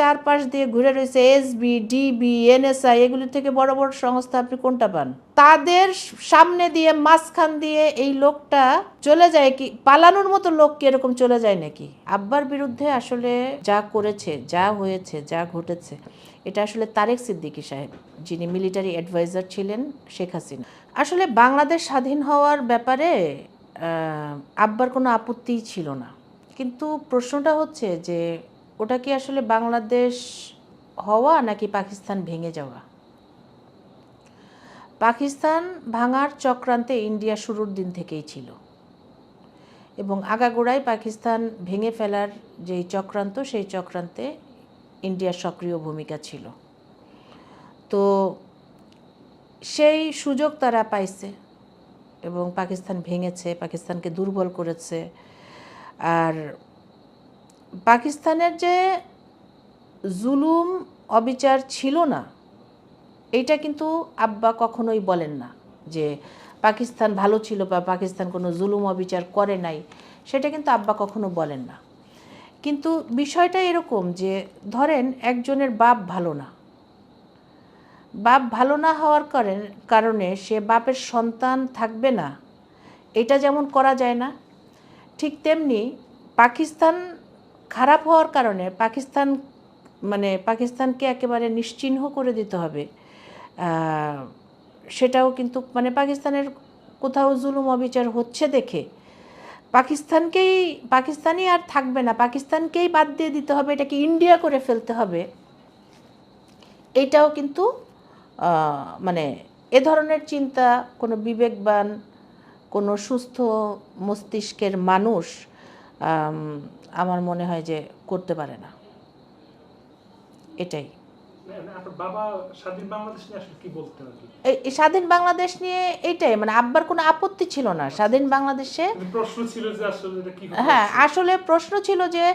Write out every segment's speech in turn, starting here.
চারপাশ দিয়ে ঘুরে রয়েছে এসবি ডিবি এনএসআই এগুলি থেকে বড় বড় সংস্থা, আপনি কোনটা পান? তাদের সামনে দিয়ে, মাঝখান দিয়ে এই লোকটা চলে যায় কি? পালানোর মতো লোক কি এরকম চলে যায় নাকি? আব্বার বিরুদ্ধে আসলে যা করেছে, যা হয়েছে, যা ঘটেছে, এটা আসলে তারেক সিদ্দিকী সাহেব, যিনি মিলিটারি অ্যাডভাইজার ছিলেন শেখ হাসিনা। আসলে বাংলাদেশ স্বাধীন হওয়ার ব্যাপারে আব্বার কোনো আপত্তিই ছিল না। কিন্তু প্রশ্নটা হচ্ছে যে ওটা কি আসলে বাংলাদেশ হওয়া নাকি পাকিস্তান ভেঙে যাওয়া? পাকিস্তান ভাঙার চক্রান্তে ইন্ডিয়া শুরুর দিন থেকেই ছিল। এবং আগাগোড়ায় পাকিস্তান ভেঙে ফেলার যেই চক্রান্ত, সেই চক্রান্তে ইন্ডিয়ার সক্রিয় ভূমিকা ছিল। তো সেই সুযোগ তারা পাইছে এবং পাকিস্তান ভেঙেছে, পাকিস্তানকে দুর্বল করেছে। আর পাকিস্তানের যে জুলুম অবিচার ছিল না এইটা কিন্তু আব্বা কখনোই বলেন না যে পাকিস্তান ভালো ছিল বা পাকিস্তান কোনো জুলুম অবিচার করে নাই, সেটা কিন্তু আব্বা কখনো বলেন না। কিন্তু বিষয়টা এরকম যে ধরেন একজনের বাপ ভালো না, বাপ ভালো না হওয়ার কারণে সে বাপের সন্তান থাকবে না, এটা যেমন করা যায় না, ঠিক তেমনি পাকিস্তান খারাপ হওয়ার কারণে পাকিস্তান মানে পাকিস্তানকে একেবারে নিশ্চিহ্ন করে দিতে হবে। সেটাও কিন্তু মানে পাকিস্তানের কোথাও জুলুম অবিচার হচ্ছে দেখে। পাকিস্তানকেই, পাকিস্তানই আর থাকবে না। পাকিস্তানকেই বাদ দিয়ে দিতে হবে, এটাকে ইন্ডিয়া করে ফেলতে হবে। এটাও কিন্তু মানে এ ধরনের চিন্তা কোনো বিবেকবান, কোনো সুস্থ মস্তিষ্কের মানুষ আমার মনে হয় যে করতে পারে না। এটাই। মানে আর কি? এই স্বাধীন বাংলাদেশ নিয়ে এটাই মানে আব্বার কোনো আপত্তি ছিল না। স্বাধীন বাংলাদেশে হতে হ্যাঁ আসলে প্রশ্ন ছিল যে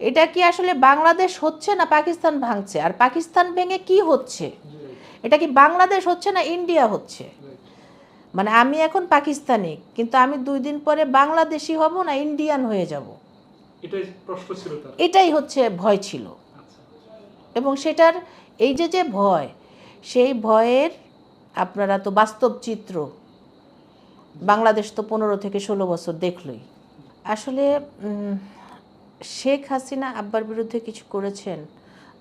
এটা কি আসলে বাংলাদেশ হচ্ছে না পাকিস্তান ভাঙছে? আর পাকিস্তান ভেঙে কি হচ্ছে? এটা কি বাংলাদেশ হচ্ছে না ইন্ডিয়া হচ্ছে? মানে আমি এখন পাকিস্তানি কিন্তু আমি দুই দিন পরে বাংলাদেশি হব না ইন্ডিয়ান হয়ে যাব? এটাই প্রশ্ন ছিল তার। এটাই হচ্ছে ভয় ছিল। আচ্ছা। এবং সেটার এই যে যে ভয় সেই ভয়ের আপনারা তো বাস্তব চিত্র বাংলাদেশ তো পনেরো থেকে ষোলো বছর দেখলই। আসলে শেখ হাসিনা আব্বার বিরুদ্ধে কিছু করেছেন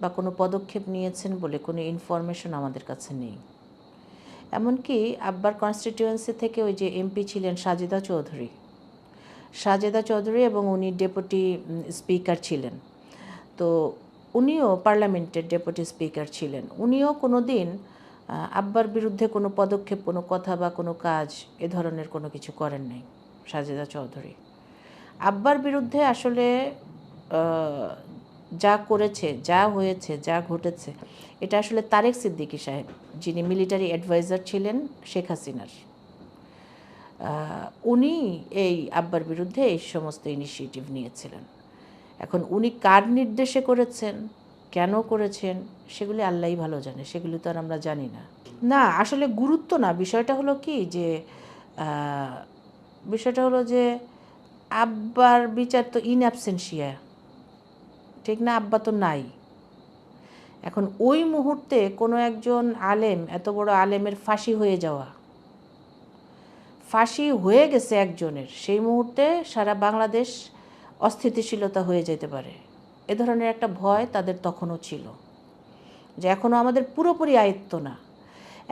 বা কোনো পদক্ষেপ নিয়েছেন বলে কোনো ইনফরমেশন আমাদের কাছে নেই। এমনকি আব্বার কনস্টিটিউয়েন্সি থেকে ওই যে এমপি ছিলেন সাজেদা চৌধুরী সাজেদা চৌধুরী এবং উনি ডেপুটি স্পিকার ছিলেন। তো উনিও পার্লামেন্টের ডেপুটি স্পিকার ছিলেন। উনিও কোনো দিন আব্বার বিরুদ্ধে কোনো পদক্ষেপ, কোনো কথা বা কোনো কাজ এ ধরনের কোনো কিছু করেন নাই, সাজেদা চৌধুরী। আব্বার বিরুদ্ধে আসলে যা করেছে, যা হয়েছে, যা ঘটেছে, এটা আসলে তারেক সিদ্দিকী সাহেব, যিনি মিলিটারি অ্যাডভাইজার ছিলেন, শেখ হাসিনার। উনি এই আব্বার বিরুদ্ধে এই সমস্ত ইনিশিয়েটিভ নিয়েছিলেন। এখন উনি কার নির্দেশে করেছেন, কেন করেছেন, সেগুলি আল্লাহই ভালো জানে, সেগুলি তো আর আমরা জানি না। না, আসলে গুরুত্ব না, বিষয়টা হলো কি যে বিষয়টা হলো যে, আব্বার বিচার তো ইন অ্যাবসেন্সিয়া ঠিক না? আব্বা তো নাই। এখন ওই মুহূর্তে কোনো একজন আলেম, এত বড় আলেমের ফাঁসি হয়ে যাওয়া ফাঁসি হয়ে গেছে একজনের, সেই মুহূর্তে সারা বাংলাদেশ অস্থিতিশীলতা হয়ে যেতে পারে। এ ধরনের একটা ভয় তাদের তখনও ছিল যে এখনও আমাদের পুরোপুরি আয়ত্ত না।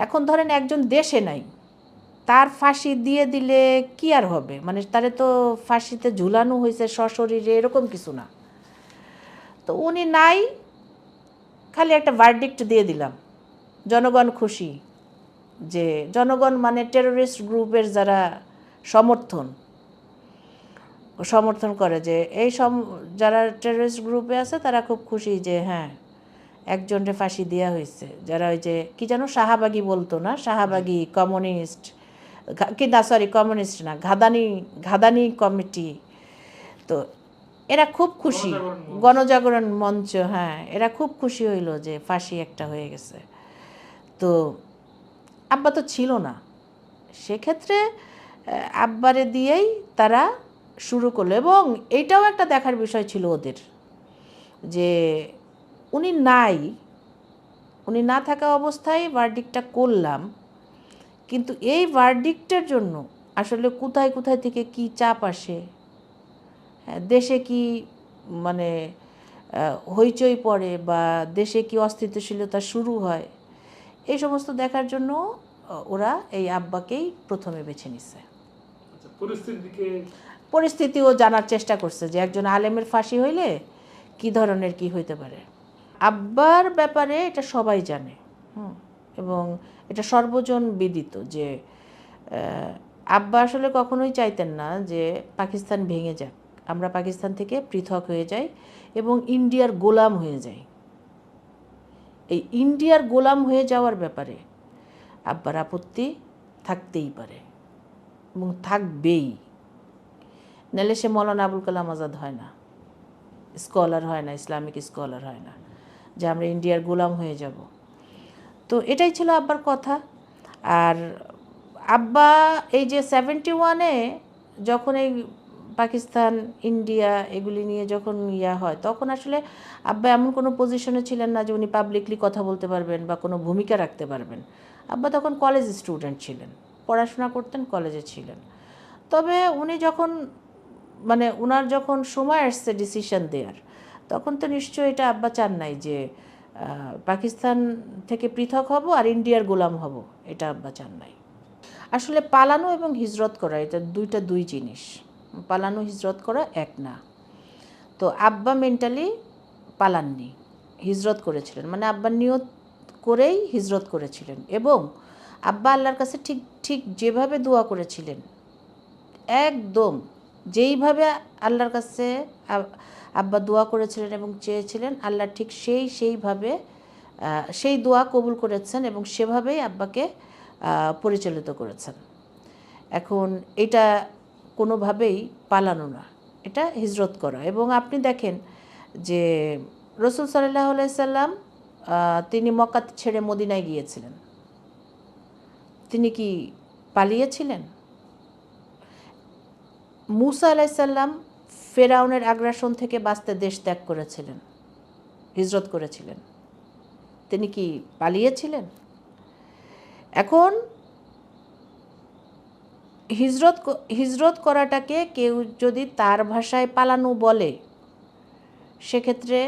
এখন ধরেন একজন দেশে নাই, তার ফাঁসি দিয়ে দিলে কি আর হবে? মানে তারে তো ফাঁসিতে ঝুলানো হয়েছে সশরীরে, এরকম কিছু না। তো উনি নাই, খালি একটা ভার্ডিক্ট দিয়ে দিলাম, জনগণ খুশি। যে জনগণ মানে টেরোরিস্ট গ্রুপের যারা সমর্থন সমর্থন করে যে এই সম যারা টেরোরিস্ট গ্রুপে আছে তারা খুব খুশি যে হ্যাঁ একজনকে ফাঁসি দেওয়া হয়েছে। যারা ওই যে কি যেন শাহাবাগি বলতো না? শাহাবাগি কমিউনিস্ট কি না সরি কমিউনিস্ট না ঘাদানি ঘাদানি কমিটি। তো এরা খুব খুশি। গণজাগরণ মঞ্চ। হ্যাঁ এরা খুব খুশি হইল যে ফাঁসি একটা হয়ে গেছে। তো আব্বা তো ছিল না। সেক্ষেত্রে আব্বারে দিয়েই তারা শুরু করল এবং এইটাও একটা দেখার বিষয় ছিল ওদের যে উনি নাই উনি না থাকা অবস্থায় ভার্ডিকটা করলাম কিন্তু এই ভার্ডিকটার জন্য আসলে কোথায় কোথায় থেকে কি চাপ আসে হ্যাঁ, দেশে কি মানে হইচই পড়ে বা দেশে কি অস্থিতিশীলতা শুরু হয় এই সমস্ত দেখার জন্য ওরা এই আব্বাকেই প্রথমে বেছে নিছে। আচ্ছা পরিস্থিতিও জানার চেষ্টা করছে যে একজন আলেমের ফাঁসি হইলে কি ধরনের কি হইতে পারে। আব্বার ব্যাপারে এটা সবাই জানে এবং এটা সর্বজন বিদিত যে আব্বা আসলে কখনোই চাইতেন না যে পাকিস্তান ভেঙে যাক। আমরা পাকিস্তান থেকে পৃথক হয়ে যাই এবং ইন্ডিয়ার গোলাম হয়ে যাই। এই ইন্ডিয়ার গোলাম হয়ে যাওয়ার ব্যাপারে আব্বার আপত্তি থাকতেই পারে এবং থাকবেই। নাহলে সে মৌলানা আবুল কালাম আজাদ হয় না, স্কলার হয় না, ইসলামিক স্কলার হয় না, যে আমরা ইন্ডিয়ার গোলাম হয়ে যাব। তো এটাই ছিল আব্বার কথা। আর আব্বা এই যে সেভেন্টি ওয়ানে যখন এই পাকিস্তান, ইন্ডিয়া এগুলি নিয়ে যখন ইয়া হয়, তখন আসলে আব্বা এমন কোনো পজিশনে ছিলেন না যে উনি পাবলিকলি কথা বলতে পারবেন বা কোনো ভূমিকা রাখতে পারবেন। আব্বা তখন কলেজ স্টুডেন্ট ছিলেন, পড়াশোনা করতেন কলেজে ছিলেন। তবে উনি যখন মানে ওনার যখন সময় আসছে ডিসিশন দেওয়ার তখন তো নিশ্চয়ই এটা আব্বা চান নাই যে পাকিস্তান থেকে পৃথক হব আর ইন্ডিয়ার গোলাম হব, এটা আব্বা চান নাই। আসলে পালানো এবং হিজরত করা, এটা দুইটা দুই জিনিস। পালানো, হিজরত করা এক না। তো আব্বা মেন্টালি পালাননি, হিজরত করেছিলেন। মানে আব্বা নিয়ত করেই হিজরত করেছিলেন এবং আব্বা আল্লাহর কাছে ঠিক ঠিক যেভাবে দোয়া করেছিলেন, একদম যেইভাবে আল্লাহর কাছে আব্বা দোয়া করেছিলেন এবং চেয়েছিলেন, আল্লাহ ঠিক সেই, সেইভাবে সেই দোয়া কবুল করেছেন এবং সেভাবেই আব্বাকে পরিচালিত করেছেন। এখন এটা কোনোভাবেই পালানো না, এটা হিজরত করা। এবং আপনি দেখেন যে রসুল সাল্লাহ সাল্লাম তিনি মক্কা ছেড়ে মদিনায় গিয়েছিলেন। তিনি কি পালিয়েছিলেন? মুসা আলাইসাল্লাম ফেরাউনের আগ্রাসন থেকে বাঁচতে দেশ ত্যাগ করেছিলেন, হিজরত করেছিলেন। তিনি কি পালিয়েছিলেন? এখন হিজরত হিজরত করাটাকে কেউ যদি তার ভাষায় পালানো বলে, সেক্ষেত্রে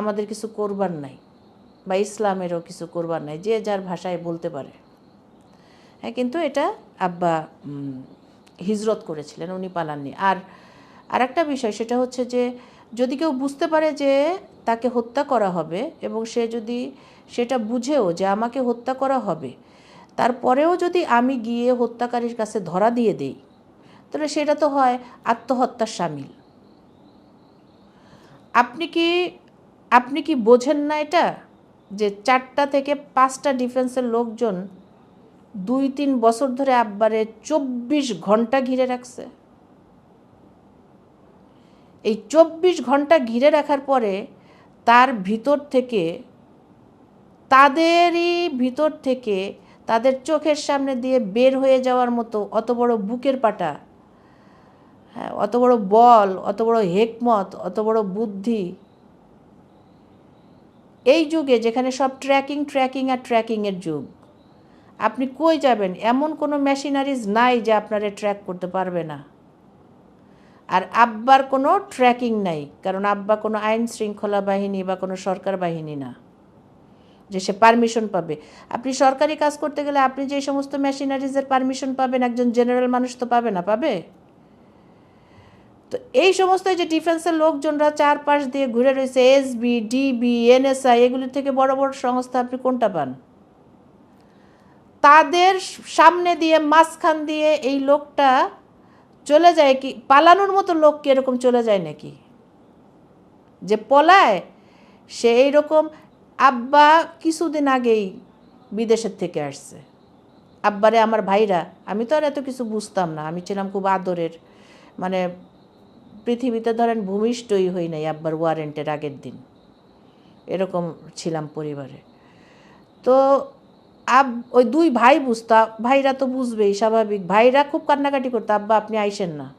আমাদের কিছু করবার নাই। বা ইসলামেরও কিছু করবার নাই যে যার ভাষায় বলতে পারে। হ্যাঁ কিন্তু এটা আব্বা হিজরত করেছিলেন, উনি পালাননি। আর আরেকটা বিষয়, সেটা হচ্ছে যে যদি কেউ বুঝতে পারে যে তাকে হত্যা করা হবে এবং সে যদি সেটা বুঝেও যে আমাকে হত্যা করা হবে, তারপরেও যদি আমি গিয়ে হত্যাকারীর কাছে ধরা দিয়ে দেই, তাহলে সেটা তো হয় আত্মহত্যার সামিল। আপনি কি আপনি কি বোঝেন না এটা? যে চারটা থেকে পাঁচটা ডিফেন্সের লোকজন দুই তিন বছর ধরে আব্বারে চব্বিশ ঘণ্টা ঘিরে রাখছে। এই চব্বিশ ঘণ্টা ঘিরে রাখার পরে তার ভিতর থেকে, তাদেরই ভিতর থেকে তাদের চোখের সামনে দিয়ে বের হয়ে যাওয়ার মতো অত বড় বুকের পাটা হ্যাঁ অত বড় বল, অত বড় হেকমত, অত বড় বুদ্ধি এই যুগে যেখানে সব ট্র্যাকিং ট্র্যাকিং আর ট্র্যাকিংয়ের যুগ, আপনি কই যাবেন? এমন কোনো মেশিনারিজ নাই যে আপনারে ট্র্যাক করতে পারবে না। আর আব্বার কোনো ট্র্যাকিং নাই, কারণ আব্বা কোনো আইন শৃঙ্খলা বাহিনী বা কোনো সরকার বাহিনী না, যে সে পারমিশন পাবে। আপনি সরকারি কাজ করতে গেলে আপনি যে সমস্ত মেশিনারিজের পারমিশন পাবেন, একজন জেনারেল মানুষ তো পাবে না, পাবে? তো এই সমস্ত যে ডিফেন্সের লোকজনরা চারপাশ দিয়ে ঘুরে রয়েছে এসবি ডিবি এনএসআই এগুলি থেকে বড় বড় সংস্থা আপনি কোনটা পান? তাদের সামনে দিয়ে, মাঝখান দিয়ে এই লোকটা চলে যায় কি? পালানোর মতো লোক কি এরকম চলে যায় নাকি? যে পলায়, সে এইরকম আব্বা কিছুদিন আগেই বিদেশের থেকে আসছে। আব্বারে, আমার ভাইরা, আমি তো আর এত কিছু বুঝতাম না। আমি ছিলাম খুব আদরের মানে পৃথিবীতে ধরেন ভূমিষ্ঠই হই নাই আব্বার ওয়ারেন্টের আগের দিন। এরকম ছিলাম পরিবারে। তো আব, ওই দুই ভাই বুঝতা, ভাইরা তো বুঝবেই, স্বাভাবিক। ভাইরা খুব কান্নাকাটি করতো, আব্বা, আপনি আইসেন না।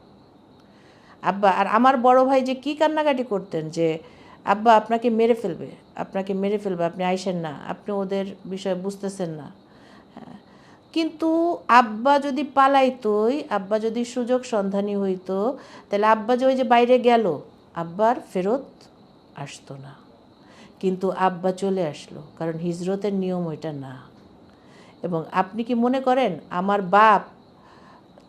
আব্বা, আর আমার বড় ভাই যে কি কান্নাকাটি করতেন যে, আব্বা, আপনাকে মেরে ফেলবে, আপনাকে মেরে ফেলবে, আপনি আইসেন না, আপনি ওদের বিষয়ে বুঝতেছেন না। কিন্তু আব্বা যদি পালাইতোই, আব্বা যদি সুযোগ সন্ধানী হইতো, তাহলে আব্বা যে ওই যে বাইরে গেল, আব্বার ফেরত আসতো না। কিন্তু আব্বা চলে আসলো, কারণ হিজরতের নিয়ম ওইটা না। এবং আপনি কি মনে করেন, আমার বাপ,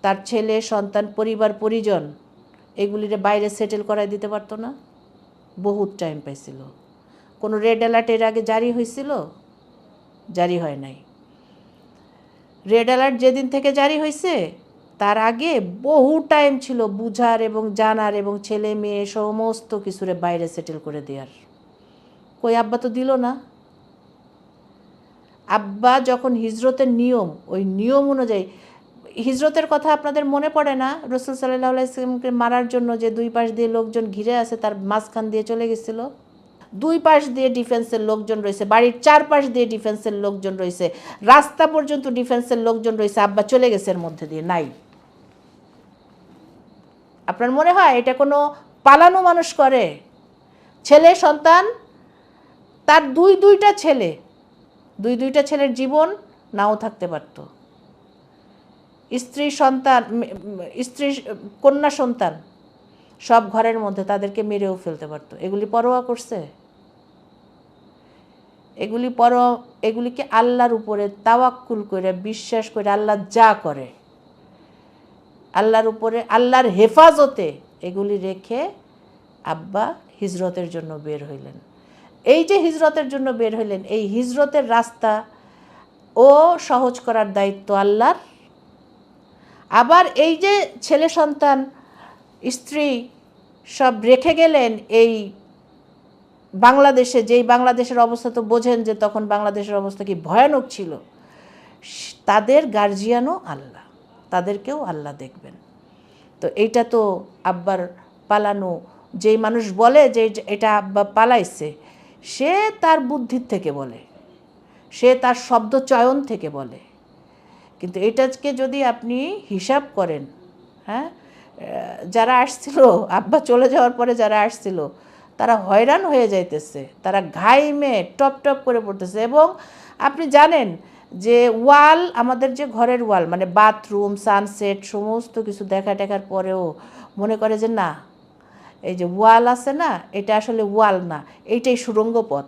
তার ছেলে, সন্তান, পরিবার, পরিজন, এগুলিরে বাইরে সেটেল করাই দিতে পারতো না? বহুত টাইম পাইছিল। কোনো রেড অ্যালার্ট এর আগে জারি হয়েছিল জারি হয় নাই। রেড অ্যালার্ট যেদিন থেকে জারি হয়েছে, তার আগে বহু টাইম ছিল বুঝার এবং জানার এবং ছেলে, মেয়ে সমস্ত কিছুরে বাইরে সেটেল করে দেওয়ার কই আব্বা তো দিল না। আব্বা যখন হিজরতের নিয়ম, ওই নিয়ম অনুযায়ী, হিজরতের কথা আপনাদের মনে পড়ে না? রসুল সাল্লাহ ইসলামকে মারার জন্য যে দুই পাশ দিয়ে লোকজন ঘিরে আছে, তার মাঝখান দিয়ে চলে গেছিল? দুই পাশ দিয়ে ডিফেন্সের লোকজন রয়েছে, বাড়ির চারপাশ দিয়ে ডিফেন্সের লোকজন রয়েছে, রাস্তা পর্যন্ত ডিফেন্সের লোকজন রয়েছে। আব্বা চলে গেছে এর মধ্যে দিয়ে, নাই। আপনার মনে হয় এটা কোনো পালানো মানুষ করে? ছেলে, সন্তান, তার দুই দুইটা ছেলে, দুই দুইটা ছেলের জীবন নাও থাকতে পারত। স্ত্রী, সন্তান স্ত্রী, কন্যা, সন্তান, সব ঘরের মধ্যে তাদেরকে মেরেও ফেলতে পারতো। এগুলি পরোয়া করছে? এগুলি পর এগুলিকে আল্লাহর উপরে তাওয়াক্কুল করে, বিশ্বাস করে আল্লাহ যা করে। আল্লাহর উপরে, আল্লাহর হেফাজতে এগুলি রেখে আব্বা হিজরতের জন্য বের হইলেন। এই যে হিজরতের জন্য বের হইলেন, এই হিজরতের রাস্তা ও সহজ করার দায়িত্ব আল্লাহর। আবার এই যে ছেলে সন্তান, স্ত্রী সব রেখে গেলেন এই বাংলাদেশে, যেই বাংলাদেশের অবস্থা তো বোঝেন যে তখন বাংলাদেশের অবস্থা কি ভয়ানক ছিল, তাদের গার্জিয়ানও আল্লাহ, তাদেরকেও আল্লাহ দেখবেন। তো এইটা তো আব্বার পালানো, যেই মানুষ বলে যে এটা- আব্বা পালাইছে, সে তার বুদ্ধির থেকে বলে, সে তার শব্দ চয়ন থেকে বলে। কিন্তু এটাকে যদি আপনি হিসাব করেন হ্যাঁ যারা আসছিল, আব্বা চলে যাওয়ার পরে যারা আসছিল তারা হয়রান হয়ে যাইতেছে, তারা ঘাইমে টপ টপ করে পড়তেছে এবং আপনি জানেন যে ওয়াল, আমাদের যে ঘরের ওয়াল মানে বাথরুম, সানসেট, সমস্ত কিছু দেখা টেখার পরেও মনে করে যে না, এই যে ওয়াল আছে না, এটা আসলে ওয়াল না, এইটাই সুড়ঙ্গ পথ।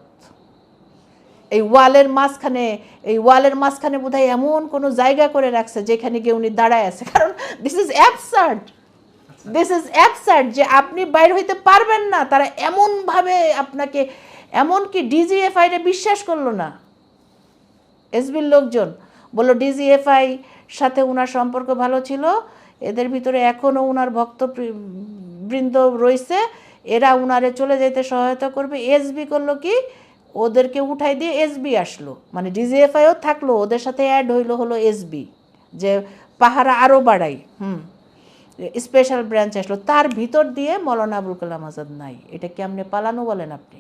এই ওয়ালের মাঝখানে, এই ওয়ালের মাঝখানে বোধহয় এমন কোনো জায়গা করে রাখছে যেখানে গিয়ে উনি দাঁড়ায় আছে। কারণ this is absurd this is absurd যে আপনি বাইর হইতে পারবেন না। তারা এমনভাবে আপনাকে এমনকি ডিজিএফআইরে বিশ্বাস করল না। এসবির লোকজন বলল ডিজিএফআই সাথে ওনার সম্পর্ক ভালো ছিল। এদের ভিতরে এখনও ওনার ভক্ত বৃন্দ রয়েছে। এরা উনারে চলে যেতে সহায়তা করবে। এসবি করল কি? ওদেরকে উঠাই দিয়ে এসবি আসলো। মানে ডিজিএফআইও থাকল, ওদের সাথে অ্যাড হইল হলো এসবি যে পাহারা আরও বাড়াই হুম। স্পেশাল ব্রাঞ্চ আসলো, তার ভিতর দিয়ে মৌলানা আবুল কালাম আজাদ নাই। এটা কি আপনি পালানো বলেন আপনি?